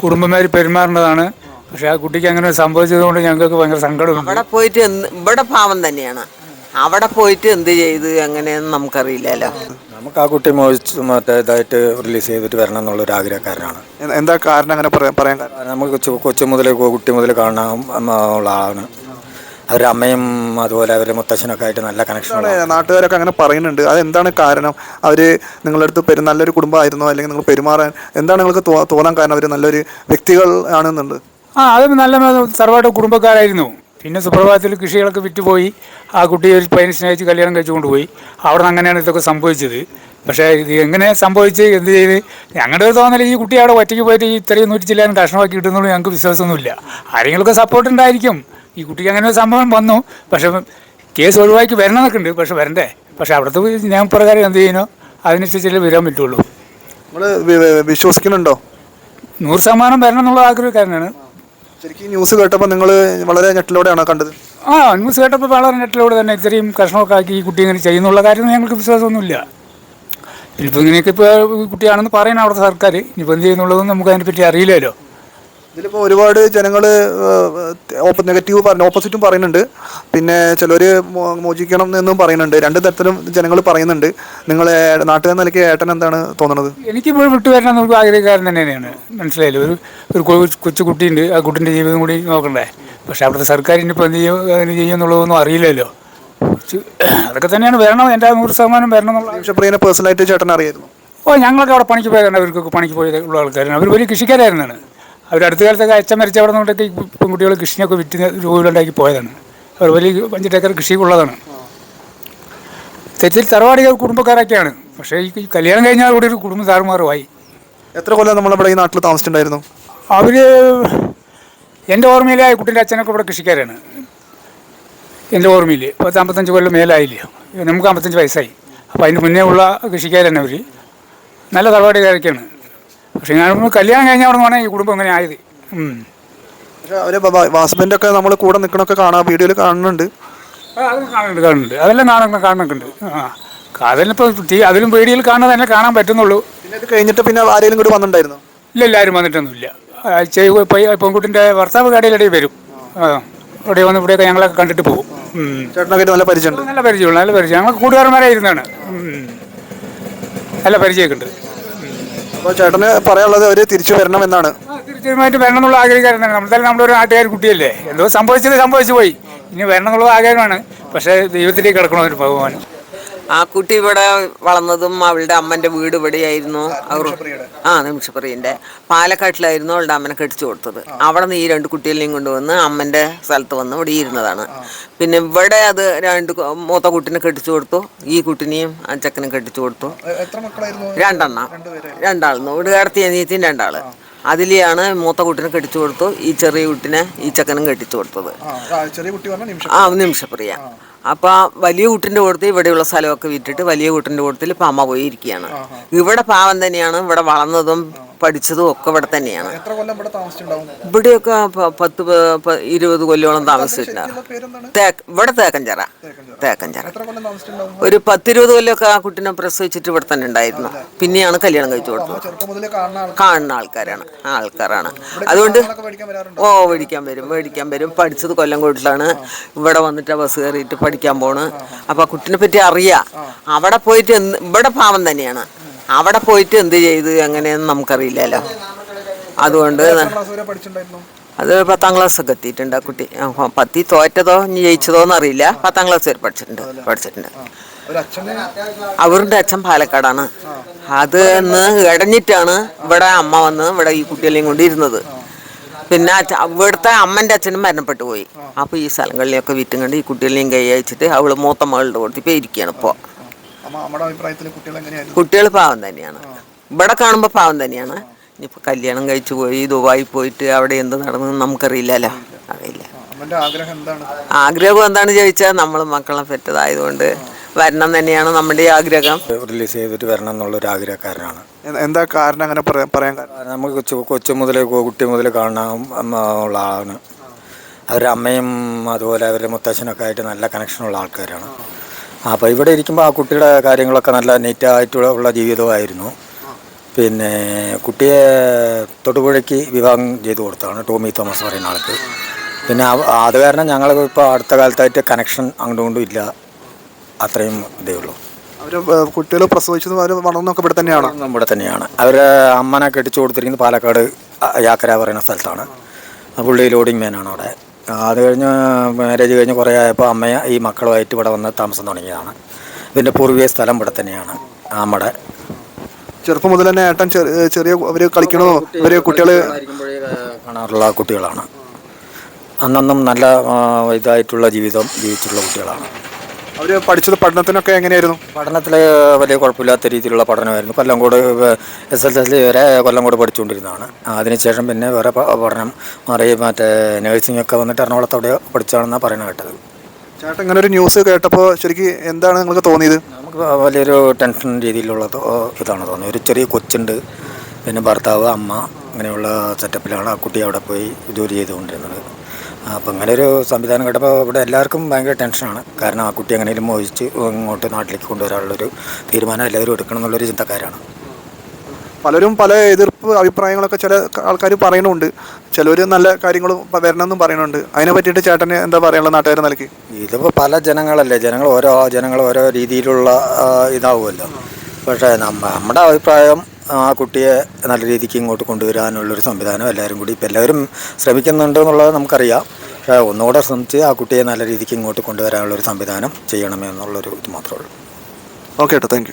കുടുംബമാർ പെരുമാറേണ്ടതാണ്. പക്ഷെ ആ കുട്ടിക്ക് അങ്ങനെ സംഭവിച്ചതുകൊണ്ട് ഞങ്ങൾക്ക് ഭയങ്കര സങ്കടമുണ്ട് അവിടെ പോയിട്ട് എന്ത് ഇവിടെ പാവം തന്നെയാണ്. അവിടെ പോയിട്ട് എന്ത് ചെയ്ത് എങ്ങനെയെന്ന് നമുക്കറിയില്ലല്ലോ. നമുക്ക് ആ കുട്ടി മോചിച്ച് മറ്റേ ഇതായിട്ട് റിലീസ് ചെയ്തിട്ട് വരണം എന്നുള്ള ഒരു ആഗ്രഹക്കാരനാണ് എന്താ കാരണം അങ്ങനെ പറയാൻ പറയാൻ കാരണം? നമുക്ക് കൊച്ചു കൊച്ചു മുതൽ കുട്ടി മുതൽ കാണാൻ ഉള്ള ആളാണ്. അവരുടെ അമ്മയും അതുപോലെ അവരുടെ മുത്തച്ഛനൊക്കെ ആയിട്ട് നല്ല കണക്ഷൻ നാട്ടുകാരൊക്കെ അങ്ങനെ പറയുന്നുണ്ട്. അതെന്താണ് കാരണം? അവർ നിങ്ങളുടെ അടുത്ത് പെരു നല്ലൊരു കുടുംബമായിരുന്നോ? അല്ലെങ്കിൽ നിങ്ങൾ പെരുമാറാൻ എന്താണ് നിങ്ങൾക്ക് തോന്നാൻ കാരണം? അവർ നല്ലൊരു വ്യക്തികൾ ആണെന്നുണ്ട്. ആ അത് നല്ല സർവായിട്ട് കുടുംബക്കാരായിരുന്നു. പിന്നെ സുപ്രഭാതത്തിൽ കൃഷികളൊക്കെ വിറ്റുപോയി. ആ കുട്ടിയെ ഒരു പയ്യനെ സ്നേഹിച്ച് കല്യാണം കഴിച്ചു കൊണ്ടുപോയി അവിടെ നിന്ന് അങ്ങനെയാണ് ഇതൊക്കെ സംഭവിച്ചത്. പക്ഷേ ഇത് എങ്ങനെ സംഭവിച്ച് എന്ത് ചെയ്ത്? ഞങ്ങളുടെ ഒരു തോന്നൽ ഈ കുട്ടി അവിടെ ഒറ്റയ്ക്ക് പോയിട്ട് ഈ ഇത്രയും നൂറ്റി ചില്ലാൻ കഷ്ണമാക്കി കിട്ടുന്നുള്ളൂ ഞങ്ങൾക്ക് വിശ്വാസമൊന്നുമില്ല. ആരെങ്കിലുമൊക്കെ സപ്പോർട്ട് ഉണ്ടായിരിക്കും. ഈ കുട്ടിക്ക് അങ്ങനെ ഒരു സംഭവം വന്നു. പക്ഷെ കേസ് ഒഴിവാക്കി വരണമെന്നൊക്കെ ഉണ്ട്. പക്ഷെ വരണ്ടേ? പക്ഷെ അവിടുത്തെ നിയമപ്രകാരം എന്ത് ചെയ്യുന്നു? അതിനനുസരിച്ചല്ലേ വരാൻ പറ്റുള്ളൂ. വിശ്വസിക്കുന്നുണ്ടോ? നൂറ് ശതമാനം വരണം എന്നുള്ള ആഗ്രഹക്കാരനാണ് ശരിക്കും ന്യൂസ് കേട്ടപ്പോൾ നിങ്ങൾ വളരെ ഞെട്ടിലൂടെയാണ് കണ്ടത്? ആ ന്യൂസ് കേട്ടപ്പോൾ വളരെ ഞെട്ടിലൂടെ തന്നെ ഇത്രയും കഷ്ണമൊക്കെ ആക്കി ഈ കുട്ടി ഇങ്ങനെ ചെയ്യുന്നുള്ള കാര്യം ഞങ്ങൾക്ക് വിശ്വാസമൊന്നുമില്ല. ഇനിയിപ്പോൾ ഇങ്ങനെയൊക്കെ ഇപ്പോൾ കുട്ടിയാണെന്ന് പറയണം അവിടുത്തെ സർക്കാർ ഇനിയിപ്പോൾ എന്ത് ചെയ്യുന്നുള്ളതെന്ന് നമുക്ക് അതിനെപ്പറ്റി അറിയില്ലല്ലോ. ഇതിലിപ്പോൾ ഒരുപാട് ജനങ്ങൾ നെഗറ്റീവ് പറഞ്ഞു ഓപ്പോസിറ്റും പറയുന്നുണ്ട്. പിന്നെ ചിലർ മോചിക്കണം എന്നും പറയുന്നുണ്ട്. രണ്ട് തരത്തിലും ജനങ്ങൾ പറയുന്നുണ്ട്. നിങ്ങൾ നാട്ടുകാർ നിലയ്ക്ക് ഏട്ടൻ എന്താണ് തോന്നുന്നത് എനിക്കിപ്പോൾ വിട്ടു വരണം നമുക്ക് ആഗ്രഹക്കാരൻ തന്നെയാണ്. മനസ്സിലായില്ലേ? ഒരു ഒരു കൊച്ചു കുട്ടിയുണ്ട് ആ കുട്ടിന്റെ ജീവിതം കൂടി നോക്കണ്ടേ? പക്ഷെ അവിടുത്തെ സർക്കാർ ഇനിയിപ്പോൾ എന്ത് ചെയ്യും ചെയ്യും എന്നുള്ളതൊന്നും അറിയില്ലല്ലോ. അതൊക്കെ തന്നെയാണ് വരണം. എന്റെ നൂറ് ശതമാനം വരണം എന്നുള്ള പ്രിയനെ പേഴ്സണലായിട്ട് ചേട്ടൻ അറിയായിരുന്നു? ഓ ഞങ്ങളൊക്കെ അവിടെ പണിക്ക് പോയതാണ്. അവർക്കൊക്കെ പണിക്ക് പോയ ഉള്ള ആൾക്കാരാണ്. അവർ വലിയ കൃഷിക്കാരായിരുന്നാണ്. അവർ അടുത്ത കാലത്തൊക്കെ അച്ഛൻ മരിച്ച അവിടെ നിന്നൊക്കെ ഈ പെൺകുട്ടികൾ കൃഷിയൊക്കെ വിറ്റ് രൂപയിലുണ്ടാക്കി പോയതാണ്. അവർ വലിയ അഞ്ചിട്ടേക്കർ കൃഷി ഉള്ളതാണ് തെറ്റിൽ തറവാടികൾ കുടുംബക്കാരൊക്കെയാണ്. പക്ഷേ ഈ കല്യാണം കഴിഞ്ഞാൽ കൂടി ഒരു കുടുംബം താറുമാറുമായി. എത്ര കൊല്ലം നമ്മൾ നമ്മുടെ ഈ നാട്ടിൽ താമസിച്ചിട്ടുണ്ടായിരുന്നു? അവർ എന്റെ ഓർമ്മയിലെ കുട്ടീന്റെ അച്ഛനൊക്കെ ഇവിടെ കൃഷിക്കാരാണ്. എന്റെ ഓർമ്മയിൽ പത്ത് അമ്പത്തഞ്ച് കൊല്ലം മേലായില്ലേ. നമുക്ക് അമ്പത്തഞ്ച് വയസ്സായി. അപ്പോൾ അതിന് മുന്നേ ഉള്ള കൃഷിക്കാരാണ് അവർ നല്ല തറവാടുകാരൊക്കെയാണ് പക്ഷേ ഞാൻ കല്യാണം കഴിഞ്ഞ അവിടെ നിന്നാണ് ഈ കുടുംബം ഇങ്ങനെ ആയത്. വാസുബന്റെ ഒക്കെ നമ്മൾ കൂടെ നിൽക്കണൊക്കെ കാണാം വീഡിയോയിൽ കാണുന്നുണ്ട്. ആ, അത് കാണുന്നുണ്ട് കാണുന്നുണ്ട്. അതെല്ലാം കാണുന്ന ആ അതിലിപ്പോൾ അതിലും വീഡിയോയിൽ കാണുന്നത് തന്നെ കാണാൻ പറ്റുന്നുള്ളൂ. പിന്നെ അത് കഴിഞ്ഞിട്ട് പിന്നെ ആരെങ്കിലും കൂടി വന്നിട്ടുണ്ടായിരുന്നു? ഇല്ല എല്ലാവരും വന്നിട്ടൊന്നുമില്ല. ആ, ചെയ്- പയ്യ- പെൺകുട്ടിന്റെ ഭർത്താവ് കടയിലിടയിൽ വരും. ആ ഇവിടെ വന്ന് ഇവിടെയൊക്കെ ഞങ്ങളൊക്കെ കണ്ടിട്ട് പോകും. ഉം. ചേട്ടനൊക്കെ ആയിട്ട് നല്ല പരിചയമുണ്ട്. നല്ല പരിചയമുള്ള നല്ല പരിചയം. ഞങ്ങൾ കൂട്ടുകാരന്മാരായിരുന്നാണ്. ഉം. നല്ല പരിചയമൊക്കെ ഉണ്ട്. അപ്പോൾ ചേട്ടന് പറയാനുള്ളത് അവർ തിരിച്ചു വരണം എന്നാണ് തിരിച്ചുമായിട്ട് വരണം എന്നുള്ള ആഗ്രഹം നമ്മൾ തന്നെ നമ്മളൊരു നാട്ടുകാർ കുട്ടിയല്ലേ? എന്തോ സംഭവിച്ചത് സംഭവിച്ചു പോയി. ഇനി വരണം എന്നുള്ള ആഗ്രഹമാണ്. പക്ഷേ ദൈവത്തിലേക്ക് കിടക്കണം ഒരു ഭഗവാൻ ആ കുട്ടി ഇവിടെ വളർന്നതും അവളുടെ അമ്മന്റെ വീട് ഇവിടെയായിരുന്നു. അവർ ആ നിമിഷപ്രിയന്റെ. പാലക്കാട്ടിലായിരുന്നു അവളുടെ അമ്മനെ കെട്ടിച്ചു കൊടുത്തത് അവിടെ നിന്ന് ഈ രണ്ട് കുട്ടികളെയും കൊണ്ടുവന്ന് അമ്മന്റെ സ്ഥലത്ത് വന്ന് ഇവിടെ ഇരുന്നതാണ്. പിന്നെ ഇവിടെ അത് രണ്ട് മൂത്ത കുട്ടിനെ കെട്ടിച്ചു കൊടുത്തു ഈ കുട്ടിനെയും ആ ചെക്കനും കെട്ടിച്ചു കൊടുത്തു രണ്ടെണ്ണം. രണ്ടാളെന്നു കടത്തിയ അനിയത്തിയും രണ്ടാൾ. അതിലെയാണ് മൂത്ത കുട്ടിനെ കെട്ടിച്ചു കൊടുത്തു. ഈ ചെറിയ കുട്ടിനെ ഈ ചെക്കനും കെട്ടിച്ചു കൊടുത്തത്. ചെറിയ കുട്ടി ആ നിമിഷപ്രിയ. അപ്പൊ വലിയ കുട്ടിന്റെ കൂട്ടത്തിൽ ഇവിടെയുള്ള സ്ഥലമൊക്കെ വിറ്റിട്ട് വലിയ കുട്ടിന്റെ കൂട്ടത്തിൽ ഇപ്പൊ അമ്മ പോയിരിക്കുകയാണ് ഇവിടെ പാവം തന്നെയാണ്. ഇവിടെ വളർന്നതും പഠിച്ചതും ഒക്കെ ഇവിടെ തന്നെയാണ്. എത്ര കൊല്ലം ഇവിടെ താമസിച്ചിട്ടുണ്ടാവും? ഇവിടെയൊക്കെ പ- പത്ത് പ- ഇരുപത് കൊല്ലോളം താമസിച്ചിട്ടുണ്ടാവും തേക്ക് ഇവിടെ തേക്കഞ്ചറ. തേക്കഞ്ചറ. എത്ര കൊല്ലം താമസിച്ചിട്ടുണ്ടാവും? ഒരു പത്തിരുപത് കൊല്ലമൊക്കെ ആ കുട്ടിനെ പ്രസവിച്ചിട്ട് ഇവിടെ തന്നെ ഉണ്ടായിരുന്നു. പിന്നെയാണ് കല്യാണം കഴിച്ചു കൊടുത്തത്. ചെറുപ്പം മുതലേ കാണുന്ന ആൾ കാണുന്ന ആൾക്കാരാണ്. ആ ആൾക്കാരാണ്. അതുകൊണ്ട് മേടിക്കാൻ വരാറുണ്ട്? ഓ മേടിക്കാൻ വരും മേടിക്കാൻ വരും. പഠിച്ചത് കൊല്ലം കൂട്ടിലാണ് ഇവിടെ വന്നിട്ട് ബസ് കയറിയിട്ട് പഠിക്കാൻ പോണ്. അപ്പൊ ആ കുട്ടിനെ പറ്റി അറിയാം. അവിടെ പോയിട്ട് ഇവിടെ പാവം തന്നെയാണ്. അവിടെ പോയിട്ട് എന്ത് ചെയ്ത് എങ്ങനെയെന്ന് നമുക്കറിയില്ലല്ലോ. അതുകൊണ്ട് അത് പത്താം ക്ലാസ് ഒക്കെ എത്തിയിട്ടുണ്ട് ആ കുട്ടി. പത്തി തോറ്റതോ ഇനി ജയിച്ചതോ എന്നറിയില്ല. പത്താം ക്ലാസ് വരെ പഠിച്ചിട്ടുണ്ട് പഠിച്ചിട്ടുണ്ട്. അവരുടെ അച്ഛൻ പാലക്കാടാണ്. അത് എന്ന് ഇടഞ്ഞിട്ടാണ് ഇവിടെ അമ്മ വന്ന് ഇവിടെ ഈ കുട്ടികളെയും കൊണ്ട് ഇരുന്നത്. പിന്നെ ഇവിടുത്തെ അമ്മന്റെ അച്ഛനും മരണപ്പെട്ടു പോയി. അപ്പോൾ ഈ സ്ഥലങ്ങളിലൊക്കെ വിറ്റും കണ്ട് ഈ കുട്ടികളെയും കൈ അയച്ചിട്ട് അവൾ മൂത്ത മകളുടെ കൊടുത്തിപ്പോൾ ഇരിക്കുകയാണ് ഇപ്പോൾ നമ്മുടെ അഭിപ്രായത്തിൽ കുട്ടികൾ എങ്ങനെയായിരുന്നു? കുട്ടികൾ പാവം തന്നെയാണ്. ഇവിടെ കാണുമ്പോൾ പാവം തന്നെയാണ്. ഇനിയിപ്പോൾ കല്യാണം കഴിച്ചു പോയി ദുബായി പോയിട്ട് അവിടെ എന്ത് നടന്നു നമുക്കറിയില്ലല്ലോ. അറിയില്ല. ആഗ്രഹം എന്താണ്? ആഗ്രഹം എന്താണ് ചോദിച്ചാൽ നമ്മൾ മക്കളെ പെറ്റതായതുകൊണ്ട് വരണം തന്നെയാണ് നമ്മുടെ ഈ ആഗ്രഹം. റിലീസ് ചെയ്തിട്ട് വരണം എന്നുള്ളൊരു ആഗ്രഹക്കാരനാണ്. എ- എന്താ കാരണം അങ്ങനെ പറയാൻ പറയാൻ കാരണം? നമുക്ക് കൊച്ചു കൊച്ചു മുതൽ കുട്ടി മുതൽ കാണാൻ ഉള്ള ആളാണ്. അവരുടെ അമ്മയും അതുപോലെ അവരുടെ മുത്തച്ഛനൊക്കെ ആയിട്ട് നല്ല കണക്ഷനുള്ള ആൾക്കാരാണ്. അപ്പോൾ ഇവിടെ ഇരിക്കുമ്പോൾ ആ കുട്ടിയുടെ കാര്യങ്ങളൊക്കെ നല്ല നീറ്റായിട്ടുള്ള ജീവിതമായിരുന്നു. പിന്നെ കുട്ടിയെ തൊടുപുഴയ്ക്ക് വിവാഹം ചെയ്തു കൊടുത്താണ് ടോമി തോമസ് പറയുന്ന ആൾക്ക്. പിന്നെ അത് കാരണം ഞങ്ങൾ ഇപ്പോൾ അടുത്ത കാലത്തായിട്ട് കണക്ഷൻ അങ്ങോട്ടും കൊണ്ടും ഇല്ല. അത്രയും ഇതേ ഉള്ളൂ. അവർ കുട്ടികൾ പ്രസവിച്ചത് അവർ വളർന്നൊക്കെ ഇവിടെ തന്നെയാണ്? ഇവിടെ തന്നെയാണ്. അവർ അമ്മനെ കെട്ടിച്ചു കൊടുത്തിരിക്കുന്നത് പാലക്കാട് യാക്കര പറയുന്ന സ്ഥലത്താണ്. പുള്ളി ലോഡിങ് മാനാണ് അവിടെ. അത് കഴിഞ്ഞ് മാരേജ് കഴിഞ്ഞ് കുറേ ആയപ്പോൾ അമ്മയെ ഈ മക്കളുമായിട്ട് ഇവിടെ വന്ന് താമസം തുടങ്ങിയതാണ്. ഇതിന്റെ പൂർവീയ സ്ഥലം ഇവിടെ തന്നെയാണ് നമ്മുടെ ചെറുപ്പം മുതൽ തന്നെ ഏട്ടൻ ചെറിയ അവർ കളിക്കണോ? ഇവർ കുട്ടികൾ കാണാറുള്ള കുട്ടികളാണ്. അന്നൊന്നും നല്ല ഇതായിട്ടുള്ള ജീവിതം ജീവിച്ചിട്ടുള്ള കുട്ടികളാണ്. അവർ പഠിച്ചത് പഠനത്തിനൊക്കെ എങ്ങനെയായിരുന്നു? പഠനത്തിൽ വലിയ കുഴപ്പമില്ലാത്ത രീതിയിലുള്ള പഠനമായിരുന്നു. Kollamcode S L S C വരെ കൊല്ലംകോട് പഠിച്ചുകൊണ്ടിരുന്നതാണ്. അതിനുശേഷം പിന്നെ വേറെ പഠനം മാറി മറ്റേ നേഴ്സിംഗ് ഒക്കെ വന്നിട്ട് എറണാകുളത്ത് അവിടെ പഠിച്ചാണെന്നാണ് പറയുന്നത് കേട്ടത്. ചേട്ടൻ ഇങ്ങനെ ഒരു ന്യൂസ് കേട്ടപ്പോൾ ശരിക്കും എന്താണ് നിങ്ങൾക്ക് തോന്നിയത്? നമുക്ക് വലിയൊരു ടെൻഷൻ രീതിയിലുള്ള ഇതാണ് തോന്നിയത്. ഒരു ചെറിയ കൊച്ചുണ്ട്. പിന്നെ ഭർത്താവ് അമ്മ അങ്ങനെയുള്ള സെറ്റപ്പിലാണ് ആ കുട്ടി അവിടെ പോയി ജോലി ചെയ്തുകൊണ്ടിരുന്നത്. അപ്പോൾ അങ്ങനെ ഒരു സംവിധാനം കേട്ടപ്പോൾ ഇവിടെ എല്ലാവർക്കും ഭയങ്കര ടെൻഷനാണ്. കാരണം ആ കുട്ടി എങ്ങനെയും മോഹിച്ച് ഇങ്ങോട്ട് നാട്ടിലേക്ക് കൊണ്ടുവരാനുള്ളൊരു തീരുമാനം എല്ലാവരും എടുക്കണം എന്നുള്ളൊരു ചിന്തക്കാരാണ്. പലരും പല എതിർപ്പ് അഭിപ്രായങ്ങളൊക്കെ ചില ആൾക്കാർ പറയുന്നുണ്ട്. ചിലർ നല്ല കാര്യങ്ങളും വരണമെന്നും പറയുന്നുണ്ട്. അതിനെ പറ്റിയിട്ട് ചേട്ടന് എന്താ പറയാനുള്ള നാട്ടുകാരെ നൽകി ഇതിപ്പോൾ പല ജനങ്ങളല്ലേ? ജനങ്ങൾ ഓരോ ജനങ്ങൾ ഓരോ രീതിയിലുള്ള ഇതാവുമല്ലോ. പക്ഷേ നമ്മ നമ്മുടെ അഭിപ്രായം ആ കുട്ടിയെ നല്ല രീതിക്ക് ഇങ്ങോട്ട് കൊണ്ടുവരാനുള്ളൊരു സംവിധാനം എല്ലാവരും കൂടി ഇപ്പം എല്ലാവരും ശ്രമിക്കുന്നുണ്ട് എന്നുള്ളത് നമുക്കറിയാം. ഒന്നുകൂടെ ശ്രമിച്ച് ആ കുട്ടിയെ നല്ല രീതിക്ക് ഇങ്ങോട്ട് കൊണ്ടുവരാനുള്ളൊരു സംവിധാനം ചെയ്യണമെന്നുള്ളൊരു ഇത് മാത്രമേ ഉള്ളൂ. ഓക്കെ ഏട്ടാ താങ്ക്